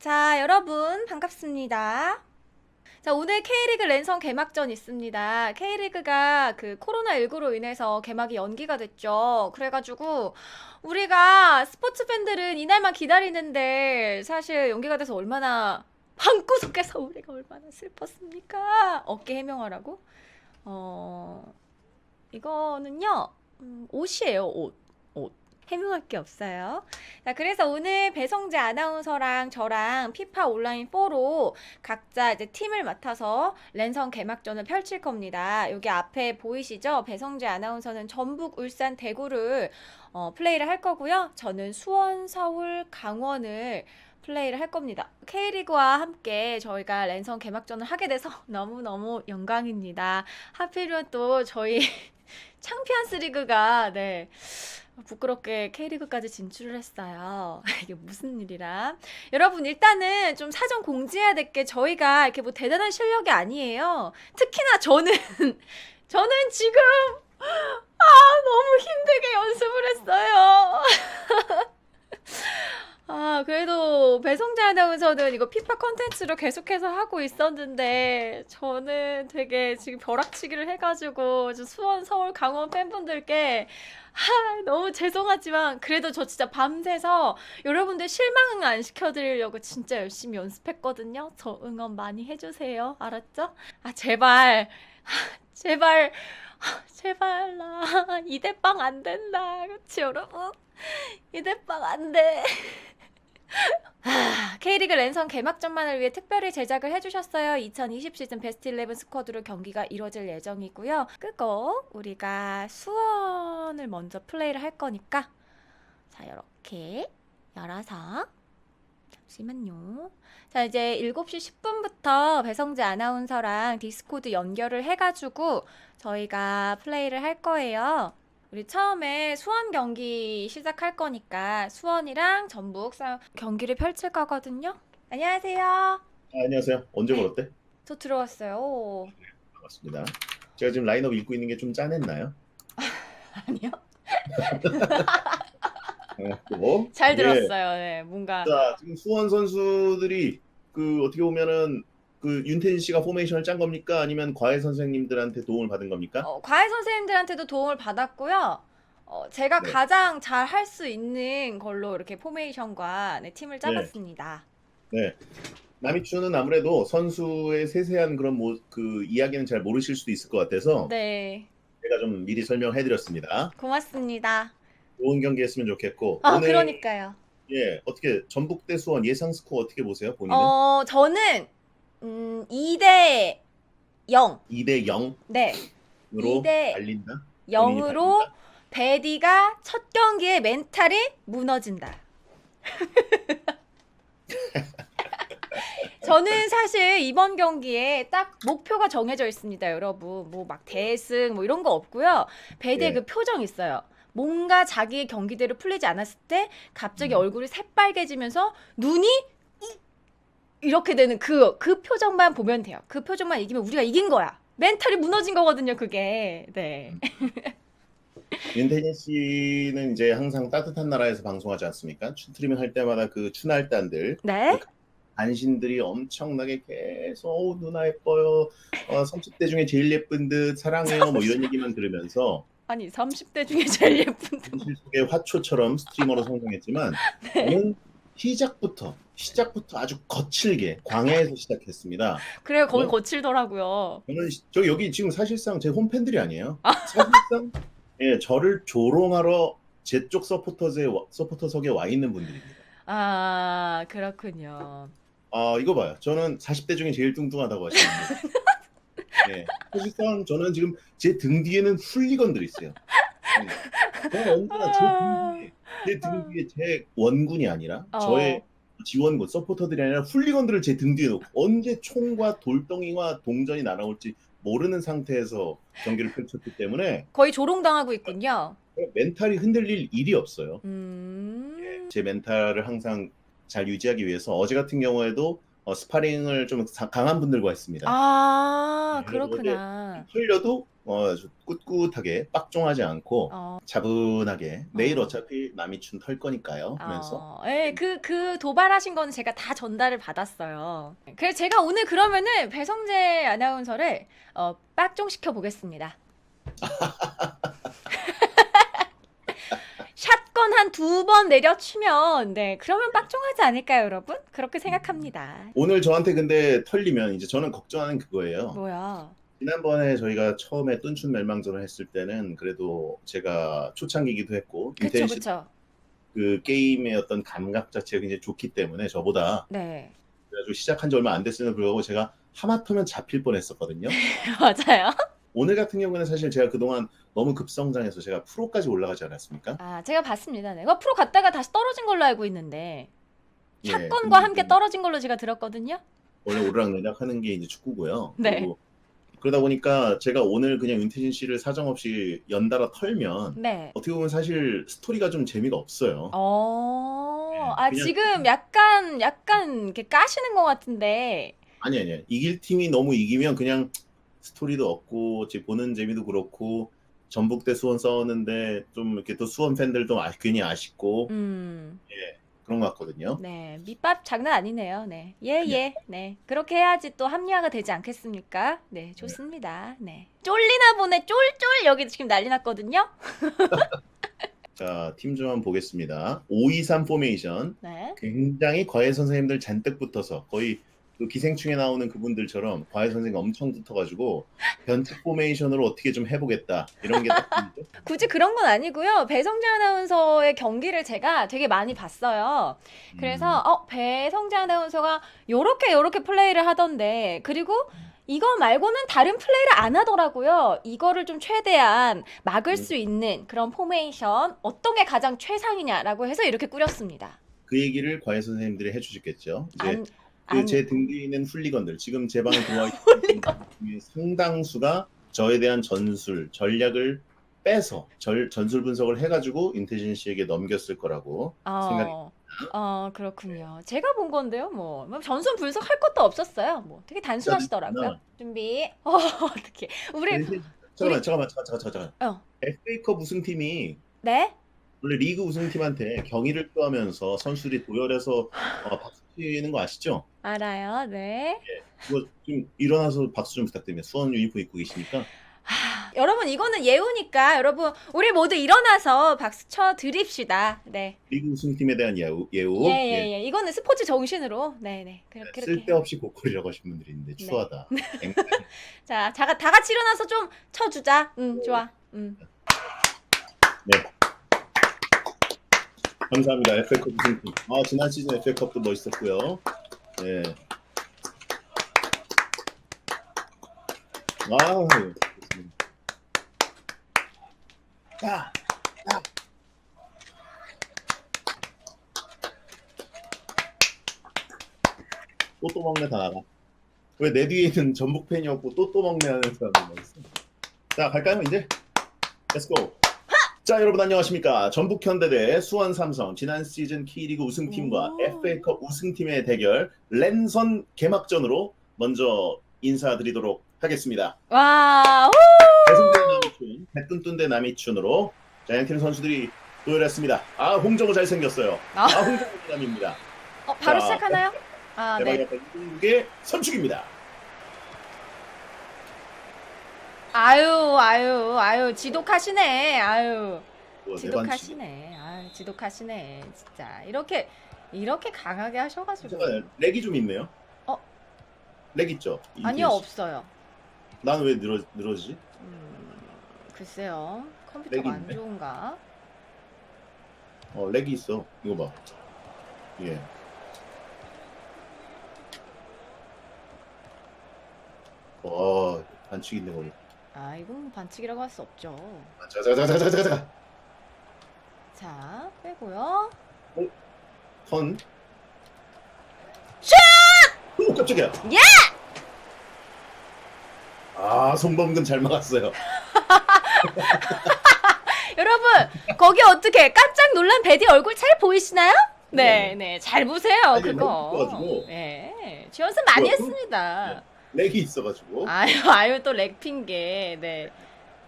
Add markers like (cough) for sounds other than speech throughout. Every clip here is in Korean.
자, 여러분 반갑습니다. 자, 오늘 K리그 랜선 개막전 있습니다. K리그가 그 코로나19로 인해서 개막이 연기가 됐죠. 그래가지고 우리가 스포츠 팬들은 이날만 기다리는데 사실 연기가 돼서 얼마나 방구석에서 우리가 얼마나 슬펐습니까? 어깨 해명하라고? 어, 이거는요, 음, 옷이에요, 옷. 옷. 해명할 게 없어요. 자, 그래서 오늘 배성재 아나운서랑 저랑 피파 온라인 4로 각자 이제 팀을 맡아서 랜선 개막전을 펼칠 겁니다. 여기 앞에 보이시죠? 배성재 아나운서는 전북, 울산, 대구를 어, 플레이를 할 거고요. 저는 수원, 서울, 강원을 플레이를 할 겁니다. K리그와 함께 저희가 랜선 개막전을 하게 돼서 (laughs) 너무너무 영광입니다. 하필이면 또 저희 (laughs) 창피한 스 리그가 네. 부끄럽게 K리그까지 진출을 했어요. (laughs) 이게 무슨 일이라. 여러분, 일단은 좀 사전 공지해야 될 게 저희가 이렇게 뭐 대단한 실력이 아니에요. 특히나 저는, (laughs) 저는 지금, 아, 너무 힘들게 연습을 했어요. (laughs) 아, 그래도 배성재 아나운서는 이거 피파 컨텐츠로 계속해서 하고 있었는데, 저는 되게 지금 벼락치기를 해가지고, 저 수원, 서울, 강원 팬분들께, 하, 너무 죄송하지만, 그래도 저 진짜 밤새서 여러분들 실망 안 시켜드리려고 진짜 열심히 연습했거든요. 저 응원 많이 해주세요. 알았죠? 아, 제발, 하, 제발, 하, 제발, 나, 이대빵 안 된다. 그치, 여러분? 이대빵 안 돼. 아, K리그 랜선 개막전만을 위해 특별히 제작을 해주셨어요. 2020 시즌 베스트 11 스쿼드로 경기가 이루어질 예정이고요. 끄고 우리가 수원을 먼저 플레이를 할 거니까 자 이렇게 열어서 잠시만요. 자 이제 7시 10분부터 배성재 아나운서랑 디스코드 연결을 해가지고 저희가 플레이를 할 거예요. 우리 처음에 수원 경기 시작할 거니까 수원이랑 전북 싸- 경기를 펼칠 거거든요. 안녕하세요. 아, 안녕하세요. 언제 걸었대? 저 들어왔어요. 오. 반갑습니다. 제가 지금 라인업 읽고 있는 게 좀 짠했나요? (laughs) 아니요. (laughs) 뭐? 잘 예. 들었어요. 네, 뭔가 자, 지금 수원 선수들이 그 어떻게 보면은 그 윤태진 씨가 포메이션을 짠 겁니까? 아니면 과외 선생님들한테 도움을 받은 겁니까? 어, 과외 선생님들한테도 도움을 받았고요. 어, 제가 네. 가장 잘 할 수 있는 걸로 이렇게 포메이션과 네, 팀을 짜봤습니다. 네. 남이추는 아무래도 선수의 세세한 그런 뭐, 그 이야기는 잘 모르실 수도 있을 것 같아서 네, 제가 좀 미리 설명해드렸습니다. 고맙습니다. 좋은 경기 했으면 좋겠고 아, 오늘 그러니까요. 예 어떻게 전북 대 수원 예상 스코어 어떻게 보세요 본인은? 어, 저는 음, 2대 0. 2대 0으로 네, 2대 달린다. 0으로 베디가 첫 경기에 멘탈이 무너진다. (laughs) 저는 사실 이번 경기에 딱 목표가 정해져 있습니다, 여러분. 뭐 막 대승 뭐 이런 거 없고요. 베디의 예. 그 표정 있어요. 뭔가 자기의 경기대로 풀리지 않았을 때 갑자기 음. 얼굴이 새빨개지면서 눈이 이- 이렇게 되는 그, 그 표정만 보면 돼요. 그 표정만 이기면 우리가 이긴 거야. 멘탈이 무너진 거거든요, 그게. 네. (laughs) 윤태진 씨는 이제 항상 따뜻한 나라에서 방송하지 않습니까? 추트리밍 할 때마다 그 추날단들 네. 간신들이 엄청나게 계속 어, 누나 예뻐요. 어, 30대 중에 제일 예쁜 듯 사랑해요. 뭐 이런 얘기만 들으면서 아니 30대 중에 제일 예쁜데 현실 속의 화초처럼 스트리머로 성장했지만 (laughs) 저는 시작부터 시작부터 아주 거칠게 광야에서 시작했습니다. 그래요 거기 뭐? 거칠더라고요 저는 시- 저 여기 지금 사실상 제 홈팬들이 아니에요. 사실상 예, 저를 조롱하러 제 쪽 서포터즈에 와- 서포터석에 와 있는 분들입니다. 아 그렇군요 아 이거 봐요. 저는 40대 중에 제일 뚱뚱하다고 하시는데. 예, 사실상 저는 지금 제 등 뒤에는 훌리건들이 있어요. 예. 저는 언제나 아. 제등 뒤에 제 원군이 아니라 어. 저의 지원군 서포터들이 아니라 훌리건들을 제 등 뒤에 놓고 언제 총과 돌덩이와 동전이 날아올지 모르는 상태에서 경기를 펼쳤기 때문에 거의 조롱당하고 있군요 멘탈이 흔들릴 일이 없어요. 음 제 멘탈을 항상 잘 유지하기 위해서 어제 같은 경우에도 어, 스파링을 좀 사- 강한 분들과 했습니다. 아, 네, 그렇구나. 털려도 어, 아주 꿋꿋하게 빡종하지 않고 어. 차분하게 내일 어. 어차피 남이 춘 털 거니까요 하면서 어, 예, 그, 그 도발하신 거는 제가 다 전달을 받았어요. 그래서 제가 오늘 그러면은 배성재 아나운서를 어, 빡종시켜 보겠습니다. (laughs) 샷건 한 두 번 내려치면, 네, 그러면 빡종하지 않을까요, 여러분? 그렇게 생각합니다. 오늘 저한테 근데 털리면 이제 저는 걱정하는 그거예요. 뭐야? 지난번에 저희가 처음에 뚠춘 멸망전을 했을 때는 그래도 제가 초창기기도 했고 그쵸, 인텐시 그쵸. 그 게임의 어떤 감각 자체가 굉장히 좋기 때문에 저보다 네, 그래가지고 시작한 지 얼마 안 됐음에도 불구하고 제가 하마터면 잡힐 뻔했었거든요. (laughs) 맞아요. 오늘 같은 경우는 사실 제가 그동안 너무 급성장해서 제가 프로까지 올라가지 않았습니까? 아, 제가 봤습니다. 네. 프로 갔다가 다시 떨어진 걸로 알고 있는데, 예, 샷건과 근데 함께 이제 떨어진 걸로 제가 들었거든요. 원래 오르락내락 하는 게 이제 축구고요. 네. 그리고 그러다 보니까 제가 오늘 그냥 윤태진 씨를 사정없이 연달아 털면 네. 어떻게 보면 사실 스토리가 좀 재미가 없어요. 어, 네, 아, 그냥- 지금 약간, 약간 이렇게 까시는 것 같은데, 아니 아니 이길 팀이 너무 이기면 그냥 스토리도 없고 제 보는 재미도 그렇고 전북대 수원 싸웠는데 좀 이렇게 또 수원 팬들도 아, 괜히 아쉽고 음, 그런 것 같거든요. 네. 밑밥 장난 아니네요. 네. 예, 예. 네. 그렇게 해야지 또 합리화가 되지 않겠습니까? 네, 좋습니다. 네. 쫄리나 보네, 쫄쫄! 여기 지금 난리 났거든요? (laughs) 자, 팀 좀 한번 보겠습니다. 5-2-3 포메이션. 네. 굉장히 과외 선생님들 잔뜩 붙어서 거의 그 기생충에 나오는 그분들처럼 과외 선생님 엄청 붙어가지고 변칙 포메이션으로 어떻게 좀 해보겠다 이런 게딱 보이죠? (laughs) 굳이 그런 건 아니고요. 배성재 아나운서의 경기를 제가 되게 많이 봤어요. 그래서 어 배성재 아나운서가 요렇게 요렇게 플레이를 하던데 그리고 이거 말고는 다른 플레이를 안 하더라고요. 이거를 좀 최대한 막을 수 있는 그런 포메이션 어떤 게 가장 최상이냐라고 해서 이렇게 꾸렸습니다. 그 얘기를 과외 선생님들이 해주시겠죠. 이제 안, 제 등 뒤에 있는 훌리건들 지금 제 방에 (laughs) 들어와 있는 중에 상당수가 저에 대한 전술 전략을 빼서 절, 전술 분석을 해가지고 윤태진 씨에게 넘겼을 거라고 생각이 어, 어 그렇군요. 제가 본 건데요. 뭐, 뭐 전sun 분석할 것도 없었어요. 뭐 되게 단순하시더라고요. 준비. (laughs) 어 어떻게 우리 잠깐만 잠깐만 잠깐만 잠깐만 어. FA컵 우승팀이 네? 원래 리그 우승팀한테 경의를 표하면서 선수들이 도열해서 어, 박수 치는 거 아시죠? 알아요. 네. 그거 좀 일어나서 박수 좀 부탁드립니다. 수원 유니폼 입고 계시니까 하, 여러분 이거는 예우니까 여러분 우리 모두 일어나서 박수 쳐 드립시다. 네. 리그 우승팀에 대한 예우, 예우 예, 예, 예. 이거는 스포츠 정신으로. 네, 네. 그렇게 그렇게. 쓸데없이 고퀄이라고 하신 분들이 있는데 네. 추하다. (laughs) 자, 자, 다 같이 일어나서 좀 쳐주자. 응, 좋아. 응. 감사합니다. FA컵 우승팀. 아 지난 시즌 FA컵도 멋있었고요. 네. 와. 좋습니다. 야, 야. 또또 먹네 다 나가. 왜 내 뒤에 있는 전북 팬이었고 또또 먹네 하는 사람이 있어. 자 갈까요 이제? Let's go. 자 여러분 안녕하십니까 전북 현대 대 수원 삼성 지난 시즌 K리그 우승팀과 오. FA컵 우승팀의 대결 랜선 개막전으로 먼저 인사드리도록 하겠습니다. 와, 우! 배승대 남이춘, 백근둔 대 남이춘으로 자이언팀 선수들이 도열했습니다. 아 홍정호 잘 생겼어요. 아. 아 홍정호 남입니다. 어, 바로 자, 시작하나요? 아, 대박 네. 약간 이국의 선축입니다. 아유, 아유, 아유, 지독하시네. 아유, 뭐. 지독하시네. 아유, 지독하시네. 진짜. 이렇게, 이렇게 강하게 하셔 가지고. 잠깐 렉이 좀 있네요. 어? 렉 있죠? 아니요, 없어요. 난 왜 늘어 늘어지지? 음, 글쎄요. 컴퓨터가 안 있네. 좋은가? 어 렉이 있어. 이거 봐. 예. 와 반칙 있네 거기. 아, 이건 뭐 반칙이라고 할 수 없죠. 자 자 자 자 자 자 자. 자, 빼고요. 턴. 슛! 오 깜짝이야. 예! 아 송범근 잘 막았어요. (laughs) 여러분, 거기 어떻게 깜짝 놀란 베디 얼굴 잘 보이시나요? 네, 네. 네, 잘 보세요, 아니, 그거. 웃겨가지고. 네. 네, 지 연습 많이 뭐야, 했습니다. 렉이 있어가지고. 아유, (laughs) 아유, 또 렉 핑계. 네.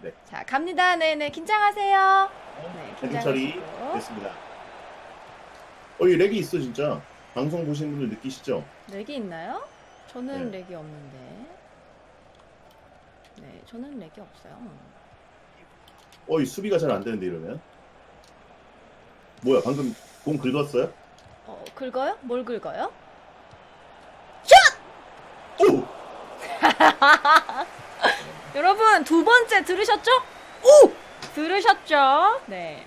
네. 자, 갑니다. 네네, 긴장하세요. 네, 처리 긴장하시고. 됐습니다. 어, 이 렉이 있어 진짜. 방송 보시는 분들 느끼시죠? 렉이 있나요? 저는 네. 렉이 없는데. 네, 저는 렉이 없어요. 어, 이 수비가 잘 안 되는데 이러면. 뭐야, 방금 공 긁었어요? 어, 긁어요? 뭘 긁어요? 오! (laughs) 여러분, 두 번째 들으셨죠? 오! 들으셨죠? 네.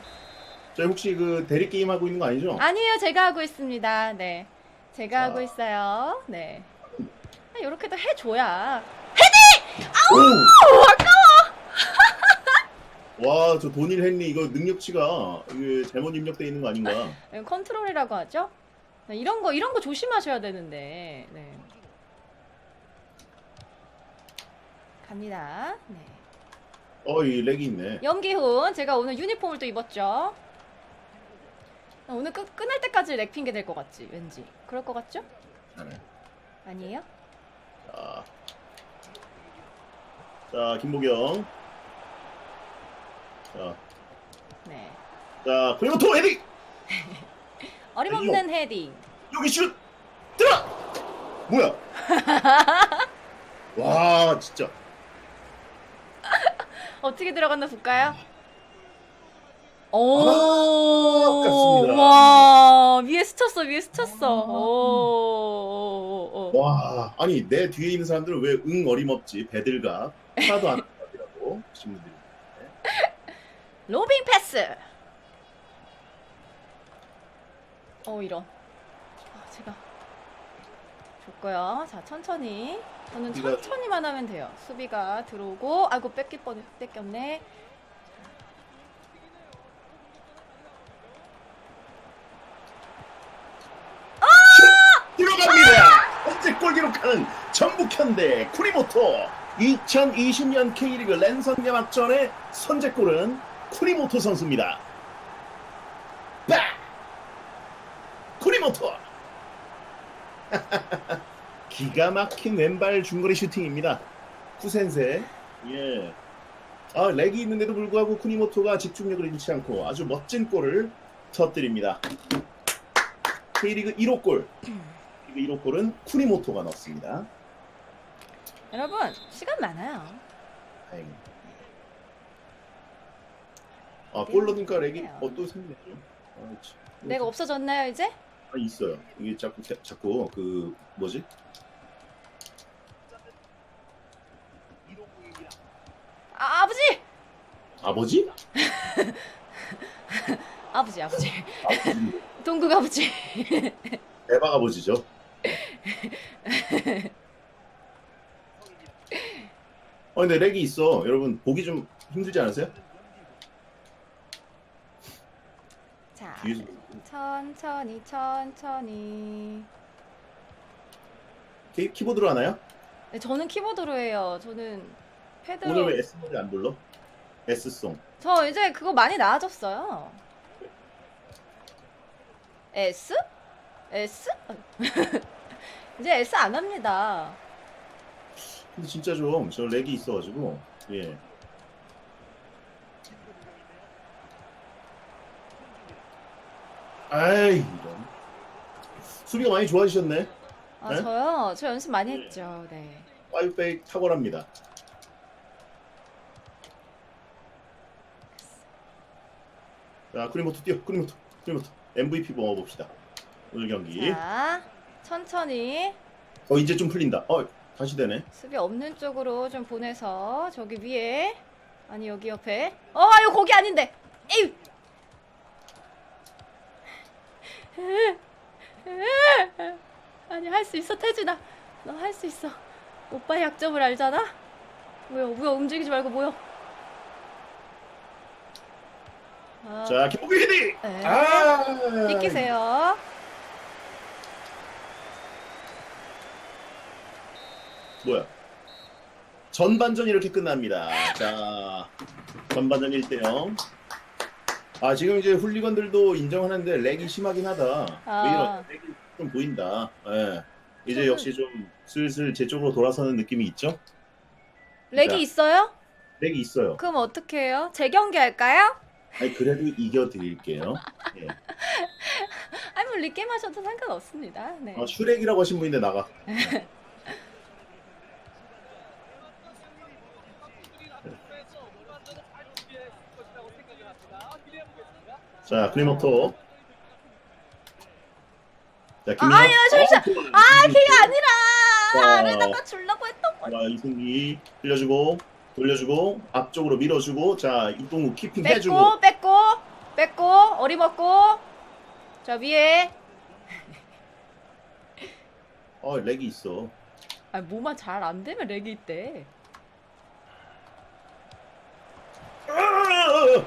저 혹시 그 대리 게임 하고 있는 거 아니죠? 아니에요, 제가 하고 있습니다. 네. 제가 자. 하고 있어요. 네. 이렇게도 해줘야. 오! 아까워! (laughs) 와, 저 도닐 헨리 이거 능력치가 이게 잘못 입력돼 있는 거 아닌가? (laughs) 컨트롤이라고 하죠? 네, 이런 거, 이런 거 조심하셔야 되는데. 네. 갑니다. 네. 어, 이 렉이 있네. 염기훈, 제가 오늘 유니폼을 또 입었죠? 나 오늘 끝, 끝날 때까지 렉 핑계 될 것 같지, 왠지. 그럴 것 같죠? 네. 아니에요? 자, 자 김보경. 자, 네. 자 그리고 또 헤딩 (laughs) 어림없는 헤딩. 여기 슛 들어. 뭐야? (laughs) 와 진짜. 어떻게 들어갔나 볼까요? 아, 오, 아깝습니다. 와, 위에 스쳤어, 위에 스쳤어. 오, 오, 오, 오. 와 아니 내 뒤에 있는 사람들은 왜 응 어림없지 배들각 하나도 안 하더라고 친구들이. (laughs) 로빙 패스. 어, 이런. 아, 제가 줬고요. 자, 천천히. 저는 수비가- 천천히만 하면 돼요. 수비가 들어오고, 아이고 뺏길 뻔, 뺏겼네. 들어갑니다. 현재 골 기록하는 전북현대 쿠리모토 2020년 K리그 랜선 개막전의 선제골은 쿠리모토 선수입니다. 빡! 쿠리모토. 기가 막힌 왼발 중거리 슈팅입니다. 쿠센세. 예. 아, 렉이 있는데도 불구하고 쿠니모토가 집중력을 잃지 않고 아주 멋진 골을 터뜨립니다. K리그 1호 골. K리그 1호 골은 쿠니모토가 넣었습니다. 여러분, 시간 많아요. 다행입니다. 아, 골 넣으니까 렉이 어, 또 생기네요. 아, 참. 내가 없어졌나요, 이제? 아, 있어요. 이게 자꾸 자- 자꾸 그 뭐지? 아, 아버지! 아버지? (laughs) 아버지, 아버지. 아버지. (laughs) 동국 아버지. 대박 아버지죠. 어 근데 렉이 있어. 여러분 보기 좀 힘들지 않으세요? 자, 뒤에서 천천히, 천천히. 키, 키보드로 하나요? 네, 저는 키보드로 해요. 저는 패드로. 오늘 왜 S 모드 안 불러? S송. 저 이제 그거 많이 나아졌어요. S? S? (laughs) 이제 S 안 합니다. 근데 진짜 좀 저 렉이 있어가지고 예. 아이 이런. 수비가 많이 좋아지셨네. 아, 네? 저요? 저 연습 많이 했죠. 네. 파이브백 탁월합니다. 자, 크리모토 뛰어, 크리모토, 크리모토. MVP 먹어봅시다. 오늘 경기. 자, 천천히 어, 이제 좀 풀린다. 어, 다시 되네. 수비 없는 쪽으로 좀 보내서 저기 위에 아니 여기 옆에 어 이거 거기 아닌데 에이 아니 할 수 있어 태진아 너 할 수 있어 오빠의 약점을 알잖아 뭐야 뭐야 움직이지 말고 뭐야 아, 자, 김보기 헤딩! 네. 아! 이기세요 뭐야? 전반전 이렇게 끝납니다. 자, 전반전 1대0. 아, 지금 이제 훌리건들도 인정하는데 렉이 심하긴 하다. 아. 왜 이런 렉이 좀 보인다. 예. 이제 역시 좀 슬슬 제 쪽으로 돌아서는 느낌이 있죠? 렉이 자. 있어요? 렉이 있어요. 그럼 어떻게 해요? 재경기 할까요? 아니 그래도 이겨 드릴게요. 예. 아니 뭐 리게임 하셔도 상관없습니다. 네. 어, 슈렉이라고 하신 분인데 나가. (laughs) 자, 클리모토. 자, 김 아, 아니야, 잠시만. 아, 그게 아니라 자. 아래다가 주려고 했던 거. 자, 이승기 흘려주고 돌려주고 앞쪽으로 밀어주고 자 이동우 키핑 해주고. 뺏고 뺏고 어림없고. 자 위에. 어 렉이 있어. 아 뭐만 잘 안 되면 렉이 있대. 아까워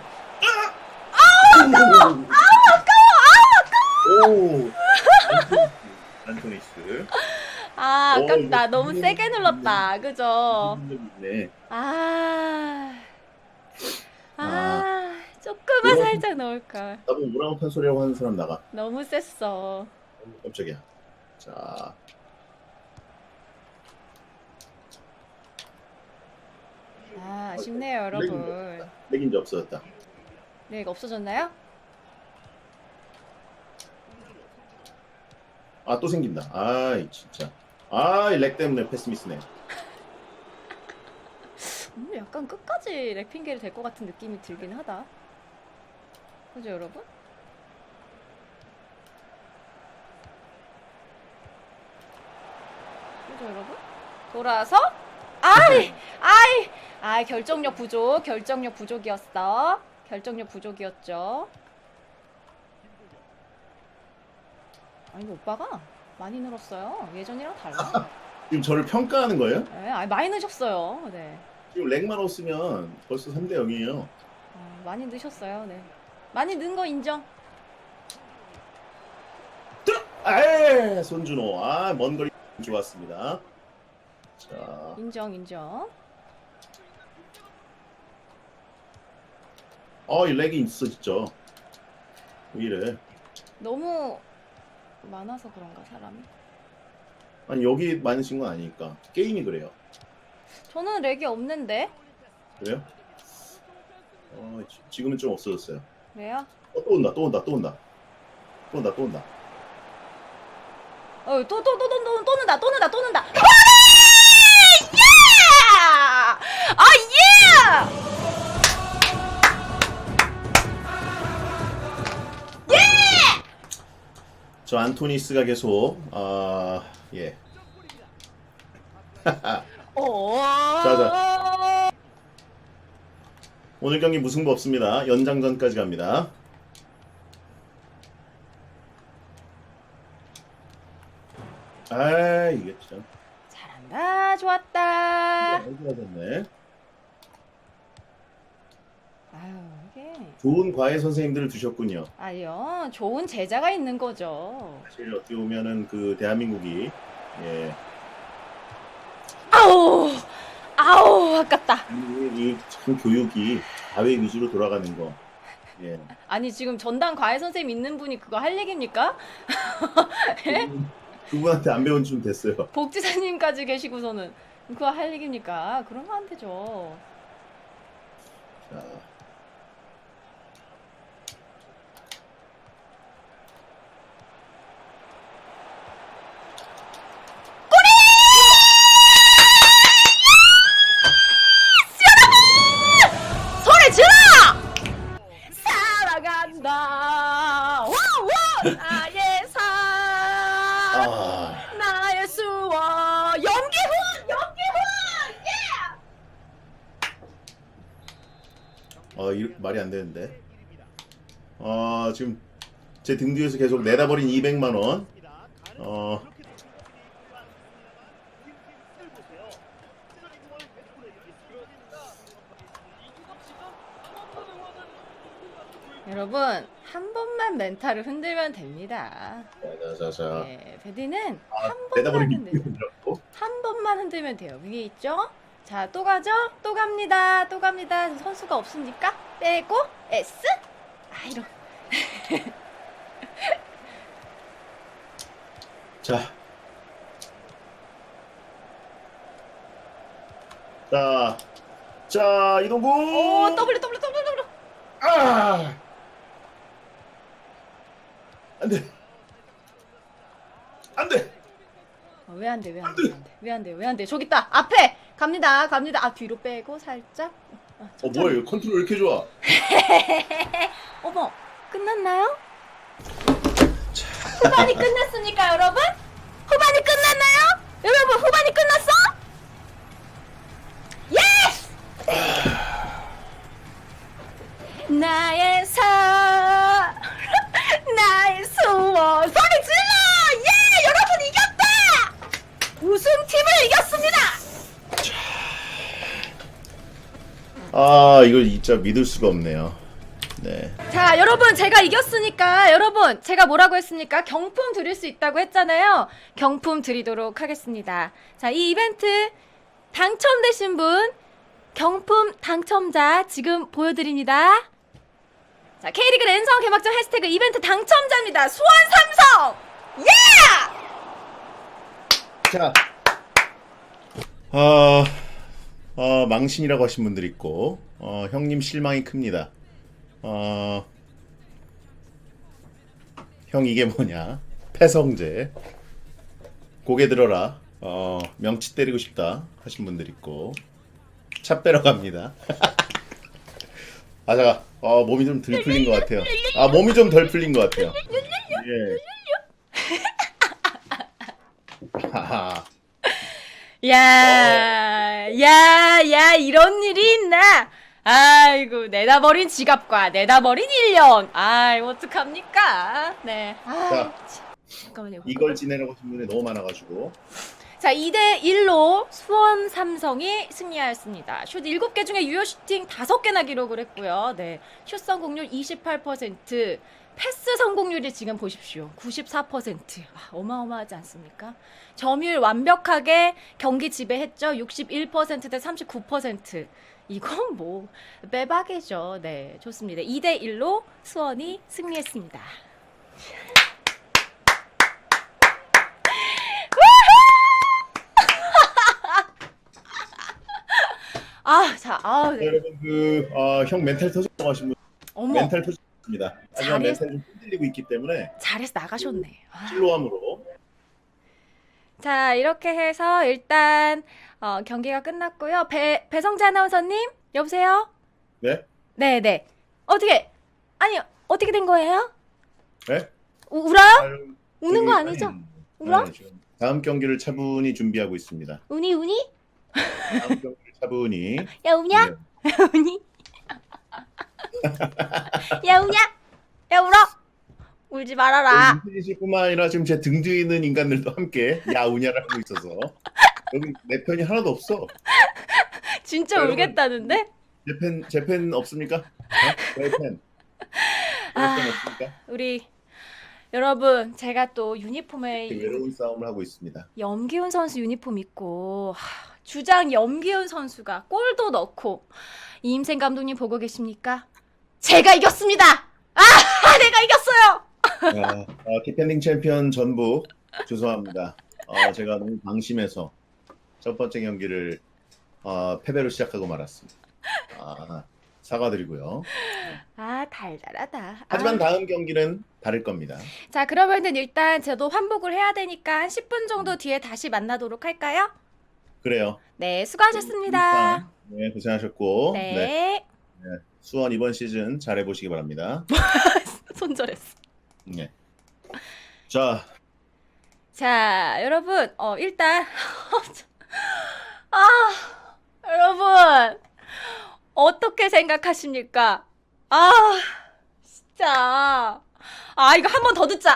아까워 오 안토니스 아 어, 아깝다. 이거 너무 세게 눌렀다. 그죠? 네 아. 아, 아. 조금만 이거- 살짝 넣을걸. 나보고 오랑우탄 소리라고 하는 사람 나가 너무 셌어. 깜짝이야 자 아, 아쉽네요, 여러분. 렉인지 없어졌다 네, 이거 없어졌나요? 아 또 생긴다 아이 진짜 아 이 렉 때문에 패스 미스네 오늘 약간 끝까지 렉 핑계를 댈 것 같은 느낌이 들긴 하다. 그죠, 여러분? 그죠, 여러분? 돌아서 아이, 아이, 아이 결정력 부족, 결정력 부족이었어. 결정력 부족이었죠. 아니 오빠가 많이 늘었어요. 예전이랑 달라. (laughs) 지금 저를 평가하는 거예요? 네, 아니 많이 늦었어요. 네. 지금 렉만 없으면 벌써 3대 0이에요 아, 많이 늦었어요. 네. 많이 는 거 인정. 아 손준호 아 먼 거리 좋았습니다 자 인정, 인정. 어, 이 렉이 있어, 진짜. 왜 이래? 너무 많아서 그런가 사람이? 아니, 여기 많으신 건 아니니까. 게임이 그래요. 저는 렉이 없는데 그래요? 어, 지- 지금은 좀 없어졌어요. 왜요? 어, 또 온다, 또 온다, 또 온다. 또 온다, 또 온다. 어, 또, 또, 또, 또, 또, 또 는다, 또 는다, 또 는다. 예! 아, 예! 저 안토니스가 계속, 아, 예. 오. 자, 오늘 경기 무승부 없습니다. 연장전까지 갑니다. 아, 이게 참. 잘한다, 좋았다. 알겠네. 아유, 이게 좋은 과외 선생님들을 두셨군요. 아니요, 좋은 제자가 있는 거죠. 사실 어떻게 보면은 그 대한민국이 예, 아우, 아우, 아깝다. 이 참 교육이 과외 위주로 돌아가는 거. 예. 아니 지금 전담 과외 선생님 있는 분이 그거 할 얘기입니까? (laughs) 그분한테 안 배운 지 좀 됐어요. 복지사님까지 계시고서는 그거 할 얘기입니까? 그러면 안 되죠. 자. 되는데. 어, 지금 제 등 뒤에서 계속 내다버린 200만 원. 어, 여러분 한 번만 멘탈을 흔들면 됩니다. 자, 자, 자. 네, 베디는 아, 한 번만 흔들면 200만 한 번만 흔들면 돼요. 위에 있죠? 자, 또 가죠? 또 갑니다. 또 갑니다. 선수가 없으니까 빼고 S. 아, 이런. (laughs) 자. 자. 자, 이동구. 오, W W W W. 아! 안 돼. 안 돼. 어, 왜안 돼? 왜 안 돼? 왜 안 돼? 왜 안 돼? 왜 안 돼? 저기 있다. 앞에. 갑니다. 갑니다. 아 뒤로 빼고 살짝. 아, 어, 천천히. 뭐야, 이거 컨트롤 왜 이렇게 좋아? (laughs) 어머 끝났나요? 후반이 끝났습니까 여러분? 후반이 끝났나요? 여러분 후반이 끝났어? 예스! 나의 사 나의 수원 소리 질러! 예! 여러분 이겼다! 우승팀을 이겼습니다! 아, 이거 진짜 믿을 수가 없네요. 네. 자, 여러분, 제가 이겼으니까, 여러분, 제가 뭐라고 했습니까? 경품 드릴 수 있다고 했잖아요. 경품 드리도록 하겠습니다. 자, 이 이벤트 당첨되신 분, 경품 당첨자 지금 보여드립니다. 자, K리그 랜선 개막전 해시태그 이벤트 당첨자입니다. 수원 삼성! 예! 자. 아, 어, 망신이라고 하신 분들 있고, 어, 형님 실망이 큽니다. 어, 형 이게 뭐냐? 패성제. 고개 들어라. 어, 명치 때리고 싶다 하신 분들 있고, 차 빼러 갑니다. (laughs) 아, 잠깐. 어, 몸이 좀 덜 풀린 것 같아요. 아, 몸이 좀 덜 풀린 것 같아요. 예. 야, 야, 야, 이런 일이 있나? 아이고, 내다 버린 지갑과 내다 버린 1년. 아이, 어떡합니까? 네. 아. 잠깐만요. 이걸 지내라고 하신 분이 너무 많아가지고. 자, 2대 1로 수원 삼성이 승리하였습니다. 슛 7개 중에 유효 슈팅 5개나 기록을 했고요. 네. 슛 성공률 28%, 패스 성공률이 지금 보십시오. 94%. 아, 어마어마하지 않습니까? 점유율 완벽하게 경기 지배했죠. 61%대 39%. 이건 뭐 빼박이죠. 네, 좋습니다. 2대 1로 수원이 승리했습니다. (laughs) 아, 자, 아, 자, 네. 여러분 그 어, 형 멘탈 터졌다고 하신 분 어머, 멘탈 터졌 습니다. 하지만 잘했- 멘탈이 좀 흔들리고 있기 때문에 잘해서 나가셨네. 아. 실로함으로 자, 이렇게 해서 일단 어, 경기가 끝났고요. 배 배성재 아나운서님, 여보세요? 네? 네, 네. 어떻게? 아니, 어떻게 된 거예요? 네? 우, 울어요? 아유, 우는 거 아니죠? 아니, 울어? 네, 지금 다음 경기를 차분히 준비하고 있습니다. 우니 우니? 다음 경기를 차분히 (laughs) 야 우냐? 네. (laughs) 우니? (laughs) 야 우냐? 야 울어? 울지 말아라. 인터넷뿐만 아니라 지금 제 등 뒤에 있는 인간들도 함께 야우냐를 하고 있어서 여기 내 편이 하나도 없어. 진짜 여러분. 울겠다는데? 제팬제팬 없습니까? 어? 제 팬. 아. 제 팬 없습니까? 우리 여러분, 제가 또 유니폼에 외로운 싸움을 하고 있습니다. 염기훈 선수 유니폼 입고 하, 주장 염기훈 선수가 골도 넣고 이임생 감독님 보고 계십니까? 제가 이겼습니다. 아, (laughs) 내가 이겼어요. 아, 아, 디펜딩 챔피언 전북 죄송합니다. 어, 제가 너무 방심해서 첫 번째 경기를 어, 패배로 시작하고 말았습니다. 아, 사과드리고요. 아, 달달하다. 하지만 아. 다음 경기는 다를 겁니다. 자, 그러면은 일단 저도 환복을 해야 되니까 한 10분 정도 뒤에 다시 만나도록 할까요? 그래요. 네, 수고하셨습니다. 일단, 네, 고생하셨고 네. 네, 수원 이번 시즌 잘해 보시기 바랍니다. (laughs) 손절했어. 네. 자, 자, 여러분, 어, 일단, (laughs) 아, 여러분, 어떻게 생각하십니까? 아, 진짜. 아, 이거 한 번 더 듣자.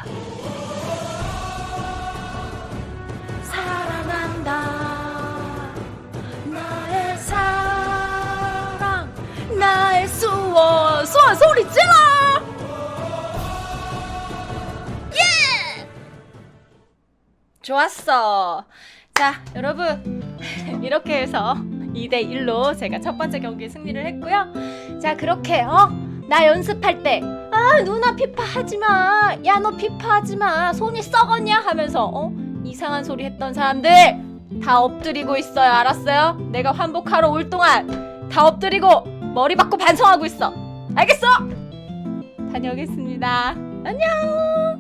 좋았어. 자, 여러분. (laughs) 이렇게 해서 2대 1로 제가 첫 번째 경기 승리를 했고요. 자, 그렇게 어? 나 연습할 때 아, 누나 피파 하지 마. 야, 너 피파 하지 마. 손이 썩었냐 하면서 어? 이상한 소리 했던 사람들 다 엎드리고 있어요. 알았어요? 내가 환복하러 올 동안 다 엎드리고 머리 받고 반성하고 있어. 알겠어? 다녀오겠습니다. 안녕.